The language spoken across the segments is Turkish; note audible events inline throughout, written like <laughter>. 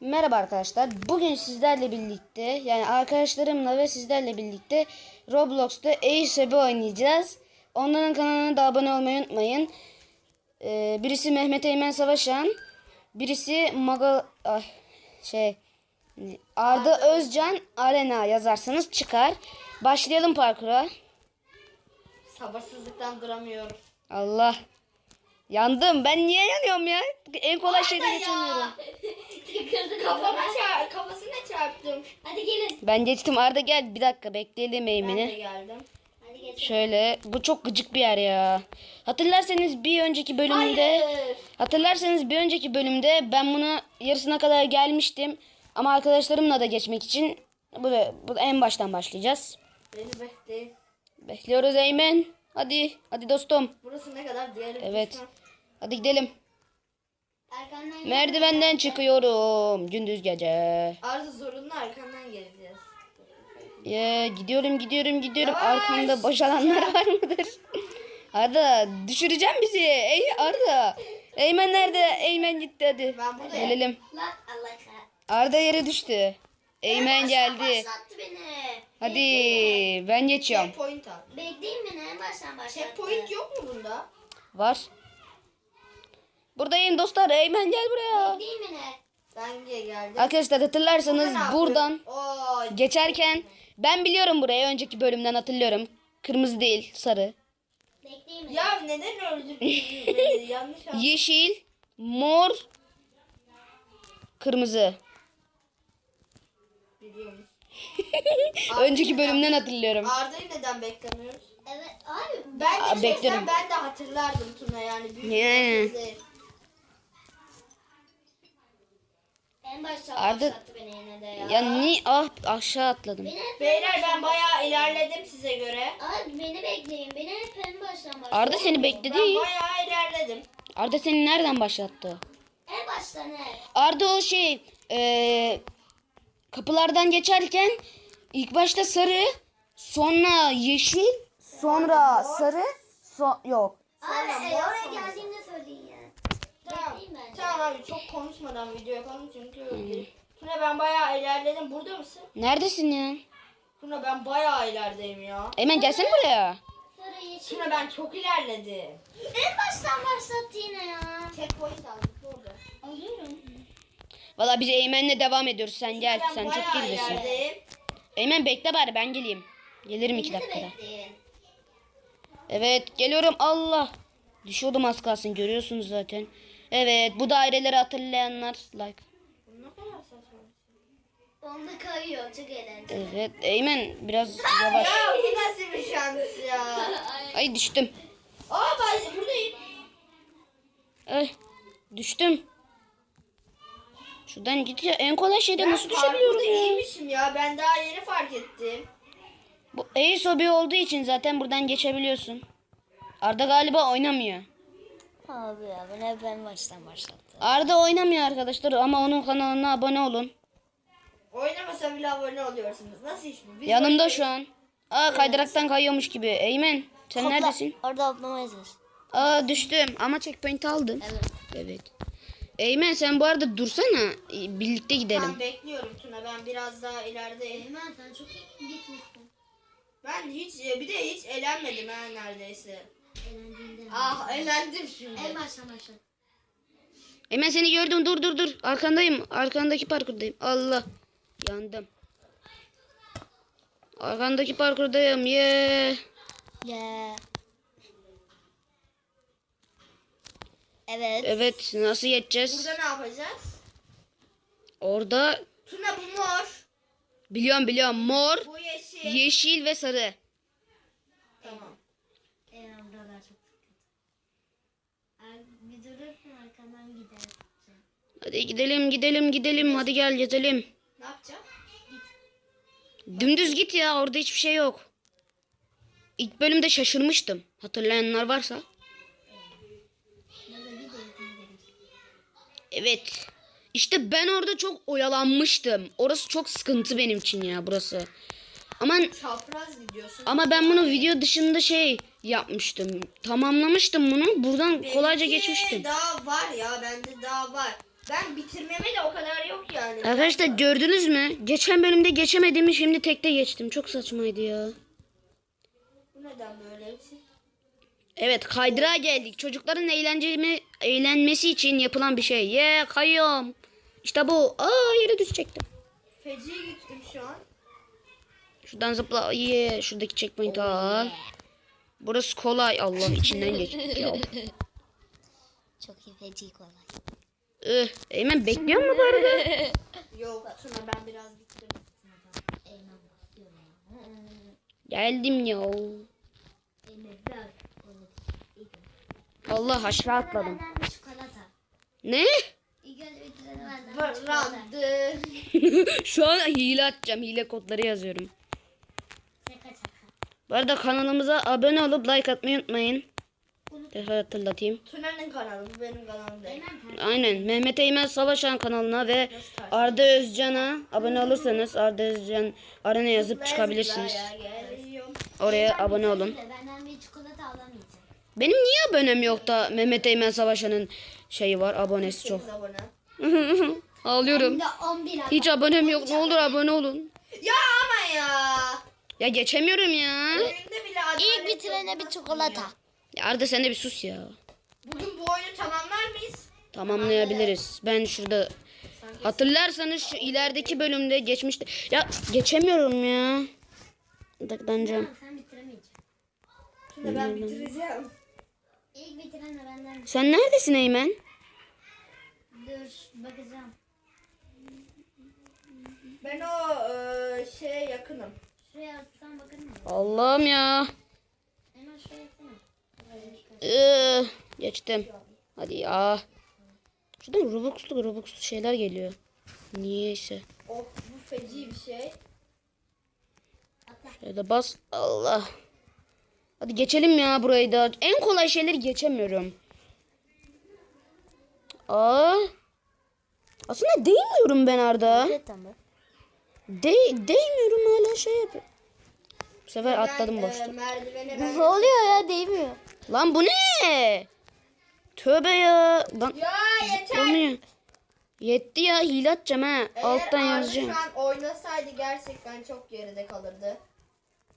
Merhaba arkadaşlar. Bugün sizlerle birlikte yani arkadaşlarımla ve sizlerle birlikte Roblox'ta Ace'e oynayacağız. Onların kanalına da abone olmayı unutmayın. Ee, birisi Mehmet Eymen Savaşan, birisi Maga ah, şey Arda Özcan Arena yazarsanız çıkar. Başlayalım parkura. Sabırsızlıktan duramıyorum. Allah. Yandım. Ben niye yanıyorum ya? En kolay şeyde geçemiyorum. <laughs> Kafama çar kafasına çarptım. Hadi gelin. Ben geçtim. Arda gel. Bir dakika bekleyelim Ben de Eymen'i. geldim. Hadi gelin. Şöyle. Bu çok gıcık bir yer ya. Hatırlarsanız bir önceki bölümde Hayır. hatırlarsanız bir önceki bölümde ben bunu yarısına kadar gelmiştim. Ama arkadaşlarımla da geçmek için bu, bu en baştan başlayacağız. Beni bekleyin. Bekliyoruz Eymen. Hadi. Hadi dostum. Burası ne kadar diğeri Evet. düşman. Hadi gidelim. Arkandan Merdivenden çıkıyorum. Gündüz gece. Arzu zorunlu arkandan geleceğiz. Ya gidiyorum gidiyorum gidiyorum. Yavaş. Arkamda boşalanlar <laughs> var mıdır? Arda düşüreceğim bizi. Ey Arda. Eymen nerede? Eymen gitti hadi. Ben buradayım. Gelelim. Lan Allah kahretsin. Arda yere düştü. Eymen geldi. Başlattı beni. Hadi ben geçiyorum. Checkpoint al. Bekleyin beni en baştan başlattı. Checkpoint yok mu bunda? Var. Buradayım dostlar. Eymen gel buraya. Bekleyin beni. Ben niye geldim? Arkadaşlar hatırlarsanız Burada ne buradan? Oo, geçerken ben biliyorum burayı. Önceki bölümden hatırlıyorum. Kırmızı değil sarı. Bekleyin beni. ya neden öldürdün beni? <laughs> Yanlış anladım. Yeşil, mor, kırmızı. Biliyormuş. <laughs> Önceki bölümden hatırlıyorum. Arda'yı neden beklemiyoruz? Evet abi. Ben Aa, de beklerim. çeksem ben de hatırlardım Tuna yani. Büyük Yani. bir. En baştan Arda- başlattı beni yine de ya. Ya ni ah aşağı atladım. Beni hep Beyler ben bayağı ilerledim size göre. Abi beni bekleyin. Beni hep en baştan başlattı. Arda seni bekledi. Ben bayağı ilerledim. Arda seni nereden başlattı? En baştan hep. Arda o şey eee, kapılardan geçerken ilk başta sarı, sonra yeşil, sonra sarı, so yok. Abi e, oraya sonra. geldiğimde söyleyin ya. Tamam. Tamam abi çok konuşmadan video yapalım çünkü Tuna ben bayağı ilerledim. Burada mısın? Neredesin ya? Tuna ben bayağı ilerideyim ya. Hemen gelsene buraya. Sarı yeşil. Tuna ben çok ilerledim. En baştan başlattı yine ya. Checkpoint aldık orada. Alıyorum. Valla biz Eymen'le devam ediyoruz. Sen gel. Ben Sen çok geridesin. Eymen bekle bari ben geleyim. Gelirim iki dakikada. Evet geliyorum Allah. Düşüyordum az kalsın görüyorsunuz zaten. Evet bu daireleri hatırlayanlar like. Saçma. Onda kayıyor. Çok eğlenceli. Evet Eymen biraz yavaş. Ya bu nasıl bir şans ya. <laughs> Ay düştüm. Aa ben buradayım. Ay düştüm. Şuradan ya en kolay şeyde Ben nasıl düşebiliyorum ya? iyiymişim ya. Ben daha yeni fark ettim. Bu Ace hobi olduğu için zaten buradan geçebiliyorsun. Arda galiba oynamıyor. Abi ya ben hep en baştan başlattı. Arda oynamıyor arkadaşlar ama onun kanalına abone olun. Oynamasa bile abone oluyorsunuz. Nasıl iş bu? Biz Yanımda şu an. Aa kaydıraktan kayıyormuş gibi. Eymen sen neredesin? Orada atlamayacağız. Aa düştüm ama checkpoint aldım. Evet. Evet. Eymen sen bu arada dursana. Birlikte gidelim. Tamam bekliyorum Tuna. Ben biraz daha ilerideyim. Eymen sen çok gitmişsin. Ben hiç bir de hiç elenmedim ha neredeyse. Ah elendim şimdi. En baştan başlat. Eymen seni gördüm. Dur dur dur. Arkandayım. Arkandaki parkurdayım. Allah. Yandım. Arkandaki parkurdayım. Yeah. Ya. Evet. Evet nasıl geçeceğiz? Burada ne yapacağız? Orada Tuna bu mor. biliyorum biliyorum mor, Bu yeşil. yeşil ve sarı. tamam. Buralar çok sıkıntı. Ay, Bir durursun arkandan gidersin. Hadi gidelim gidelim gidelim. Hadi gel gezelim. Ne yapacağım? Dümdüz git ya orada hiçbir şey yok. İlk bölümde şaşırmıştım. Hatırlayanlar varsa. Ya da bir de Evet. İşte ben orada çok oyalanmıştım. Orası çok sıkıntı benim için ya burası. Aman Çapraz gidiyorsun. ama ben bunu video dışında şey yapmıştım. Tamamlamıştım bunu. Buradan kolayca Benimki geçmiştim. Daha var ya bende daha var. Ben bitirmeme de o kadar yok yani. Arkadaşlar gördünüz mü? Geçen bölümde geçemediğimi şimdi tekte geçtim. Çok saçmaydı ya. Bu neden böyle? Evet kaydırağa geldik. Çocukların eğlencemi, eğlenmesi için yapılan bir şey. Ye kayıyorum. İşte bu. Aa yere düşecektim. Feci gittim şu an. Şuradan zıpla. Ye. Şuradaki checkpoint'i al. Burası kolay. Allah içinden geçtik <laughs> ya. Çok iyi feci kolay. Ih, Eymen bekliyor mu bu arada? <laughs> Yok Tuna ben biraz ya. Geldim ya. Eymen ver. Allah aşağı atladım. Çikolata. Ne? İlk önce bitirene benden bir çikolata. Randı. <laughs> Şu an hile atacağım. Hile kodları yazıyorum. Bu arada kanalımıza abone olup like atmayı unutmayın. Tekrar hatırlatayım. Tuna'nın kanalı bu benim kanalım değil. Aynen. Mehmet Eymen Savaşan kanalına ve Arda Özcan'a abone olursanız Arda Özcan arana yazıp çıkabilirsiniz. Oraya abone olun. Bitirdi, Benden bir çikolata alamayacak. Benim niye abonem yok da Mehmet Eymen Savaşan'ın şeyi var abonesi çok. Abone. <laughs> Ağlıyorum. Bir de 11 adam. Hiç abonem yok. Ne olur abone olun. Ya ama ya. Ya geçemiyorum ya. İlk bitirene bir çikolata. Ya Arda sen de bir sus ya. Bugün bu oyunu tamamlar mıyız? Tamamlayabiliriz. Ben şurada hatırlarsanız şu ilerideki bölümde geçmişti. Ya geçemiyorum ya. Tamam, sen bitiremeyeceksin. Tuna ben bitireceğim. İlk bitiren Sen neredesin Eymen? Dur bakacağım. Ben o e, şeye yakınım. Şuraya atsam bakar mısın? Allah'ım ya. Hemen şuraya atsana. Iı, geçtim. Hadi ya. Şuradan Robux'lu Robux'lu şeyler geliyor. Niyeyse. Oh bu feci bir şey. Şöyle bas. Allah. Hadi geçelim ya burayı da. En kolay şeyleri geçemiyorum. Aa. Aslında değmiyorum ben Arda. De değmiyorum hala şey yapıyorum. Bu sefer atladım boşta. E, ben... Ne oluyor ya değmiyor. Lan bu ne? Tövbe ya. Lan Ya yeter. olmuyor. Yetti ya hile atacağım ha. Eğer Alttan yazacağım. şu an oynasaydı gerçekten çok geride kalırdı.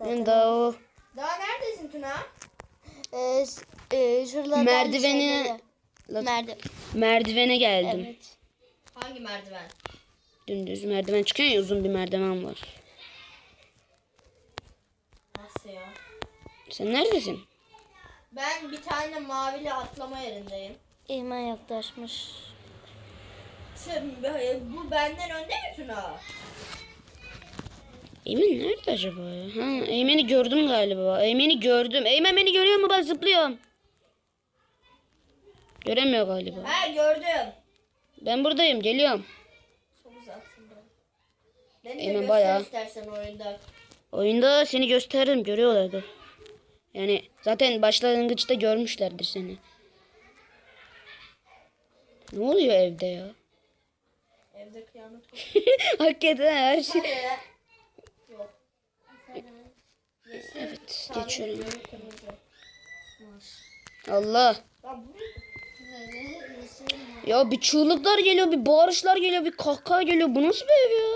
Ben daha o Daha neredesin Tuna? Ee, e, şuralardan merdiveni Merdiven. merdivene geldim. Evet. Hangi merdiven? Dümdüz merdiven çıkıyor ya uzun bir merdiven var. Nasıl ya? Sen neredesin? Ben bir tane mavili atlama yerindeyim. İman yaklaşmış. Sen, bu benden önde mi Tuna? Eymen nerede acaba ya? Ha, Eymen'i gördüm galiba. Eymen'i gördüm. Eymen beni görüyor mu? Ben zıplıyorum. Göremiyor galiba. Ha gördüm. Ben buradayım. Geliyorum. Çok uzaksın be. Beni Eymen bayağı. istersen oyunda. Oyunda seni gösteririm. Görüyorlardı. Yani zaten başlangıçta görmüşlerdir seni. Ne oluyor evde ya? Evde kıyamet <laughs> kopuyor. Hakikaten her şey. Evet, geçiyorum. Allah. Ya bir çığlıklar geliyor, bir bağırışlar geliyor, bir kahkaha geliyor. Bu nasıl bir ev ya?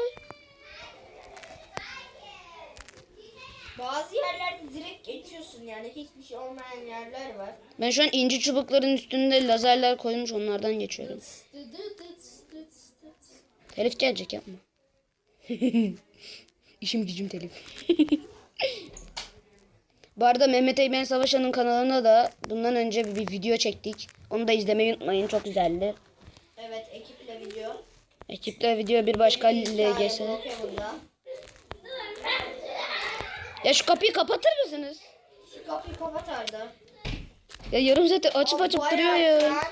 Bazı yerlerde direkt geçiyorsun yani hiçbir şey olmayan yerler var. Ben şu an inci çubukların üstünde lazerler koymuş onlardan geçiyorum. Telif gelecek yapma. <laughs> İşim gücüm telif. <laughs> Bu arada Mehmet Eymen Savaşan'ın kanalına da bundan önce bir, bir video çektik. Onu da izlemeyi unutmayın. Çok güzeldi. Evet ekiple video. Ekiple video bir başka LGS. Ya şu kapıyı kapatır mısınız? Şu kapıyı kapat Arda. Ya yarım saattir açıp açıp Bayağı duruyor ya. an-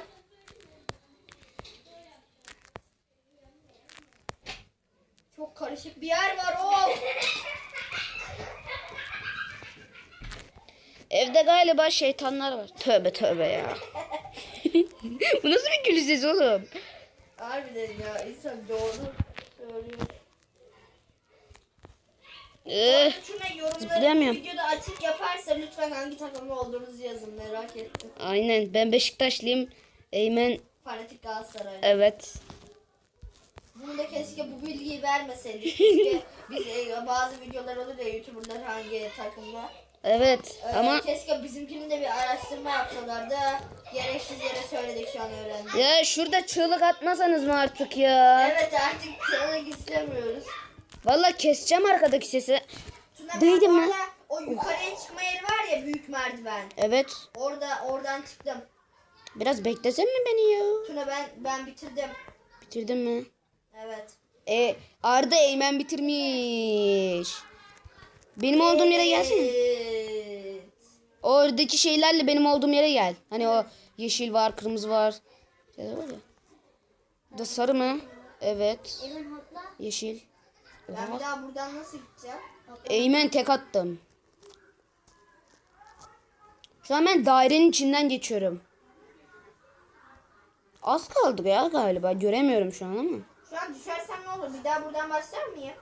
Çok karışık bir yer var o. Evde galiba şeytanlar var. Tövbe tövbe ya. <laughs> Bu nasıl bir gülü sesi oğlum? Harbiden ya insan doğru söylüyor. Eh, Şuna yorumları Zıplayamıyorum. videoda açık yaparsa lütfen hangi takımda olduğunuzu yazın merak ettim. aynen ben Beşiktaşlıyım. Eymen Fanatik Galatasaray. Evet. Bunu da keşke bu bilgiyi vermeseydik. Keşke biz e, bazı videolar olur ya YouTuber'lar hangi takımda. Evet Ee, ama keşke bizimkinin de bir araştırma yapsalardı. Gereksiz yere söyledik şu an öğrendik. ya şurada çığlık atmasanız mı artık ya? Evet artık çığlık istemiyoruz. Vallahi keseceğim arkadaki sesi. Tuna Duydun mu? o yukarıya çıkma yeri var ya büyük merdiven. Evet. Orada oradan çıktım. Biraz beklesen mi beni ya? Tuna ben ben bitirdim. Bitirdin mi? Evet. E Arda Eymen bitirmiş. Benim olduğum yere gelsene. Oradaki şeylerle benim olduğum yere gel. Hani o yeşil var, kırmızı var. Şeyler var ya. Bu da sarı mı? Evet. Yeşil. Ben bir daha buradan nasıl gideceğim? Eymen tek attım. Şu an ben dairenin içinden geçiyorum. Az kaldı ya galiba. Göremiyorum şu an ama. Şu an düşersem ne olur? Bir daha buradan başlar mıyım?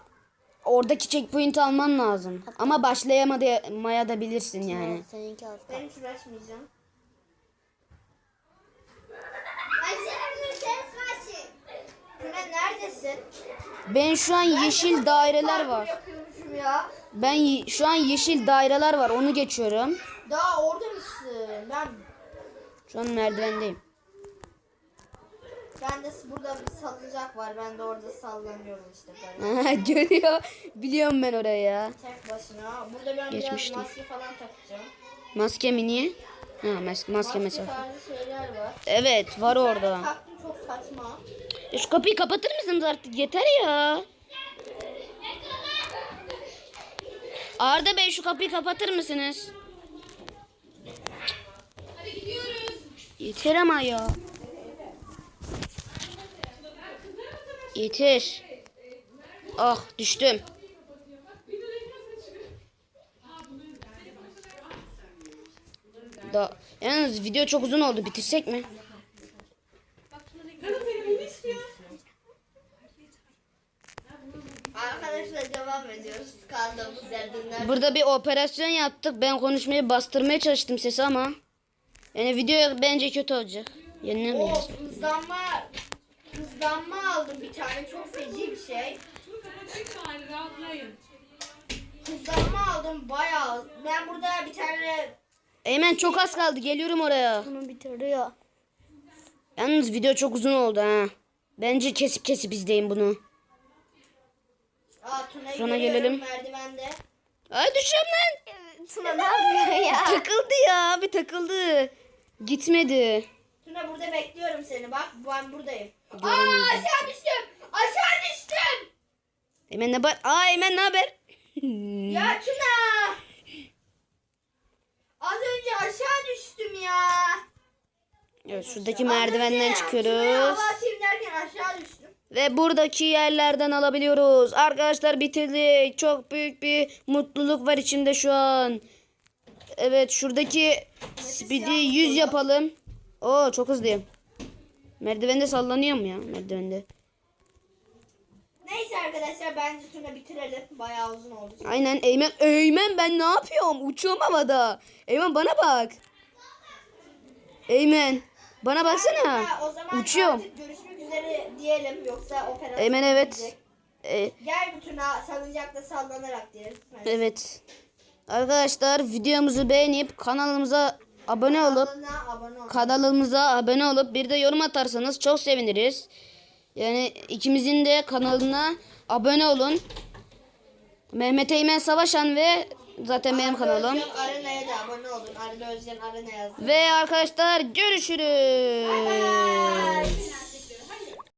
Oradaki checkpoint alman lazım. Ama başlayamadaya da bilirsin yani. Seninki az Ben hiç uğraşmayacağım. Neredesin? Ben şu an yeşil daireler var. Ya. Ben şu an yeşil daireler var. Onu geçiyorum. Daha orada mısın? Ben Şu an merdivendeyim. Ben de burada bir salıncak var. Ben de orada sallanıyorum işte böyle. <laughs> Görüyor. Biliyorum ben orayı ya. Tek başına. Burada ben Geçmiştim. biraz maske falan takacağım. Maske mi niye? Ha maske, maske Maske tarzı şeyler var. Evet var orada. Taktım çok saçma. Ya şu kapıyı kapatır mısınız artık? Yeter ya. Arda Bey şu kapıyı kapatır mısınız? Yeter ama ya. Yeter. Ah düştüm. Da yalnız video çok uzun oldu. Bitirsek mi? Arkadaşlar devam ediyoruz. Kaldığımız yerden. Burada bir operasyon yaptık. Ben konuşmayı bastırmaya çalıştım sesi ama. Yani video bence kötü olacak. O Yenilemeyiz. hızlanma hızlanma aldım bir tane çok feci bir şey. Hızlanma aldım bayağı. Ben burada bir tane Eymen çok az kaldı. Geliyorum oraya. Bunu bitiriyor. Yalnız video çok uzun oldu ha. Bence kesip kesip izleyin bunu. Aa, Tuna'yı Sonra gelelim. merdivende. Ay düşüyorum lan. Tuna ne yapıyor ya? <laughs> Takıldı ya. Bir takıldı. Gitmedi. Tuna burada bekliyorum seni bak ben buradayım. Aa aşağı düştüm. Aşağı düştüm. Eymen ne haber? Aa Eymen ne haber? <laughs> Ya Tuna. Az önce aşağı düştüm ya. Evet şuradaki Az merdivenden çıkıyoruz. derken aşağı düştüm. Ve buradaki yerlerden alabiliyoruz. Arkadaşlar bitirdik. Çok büyük bir mutluluk var içimde şu an. Evet şuradaki speed'i 100 yapalım. Oo çok hızlıyım. Merdivende sallanıyor mu ya merdivende? Neyse arkadaşlar bence Tuna bitirelim. Bayağı uzun oldu. Aynen Eymen. Eymen ben ne yapıyorum? Uçuyorum havada. Eymen bana bak. Eymen. Bana baksana. Ha, o zaman Uçuyorum. artık görüşmek üzere diyelim yoksa operasyon Eymen evet. bitecek. E, Gel bir Tuna salıncakta sallanarak diyelim. Hadi. evet. Arkadaşlar videomuzu beğenip kanalımıza abone olup abone kanalımıza abone olup bir de yorum atarsanız çok seviniriz. Yani ikimizin de kanalına abone olun. Mehmet Eymen Savaşan ve zaten benim kanalım. Özcan Arena'ya da abone olun. Arda Özcan Arena yazın. Ve arkadaşlar görüşürüz. Bye.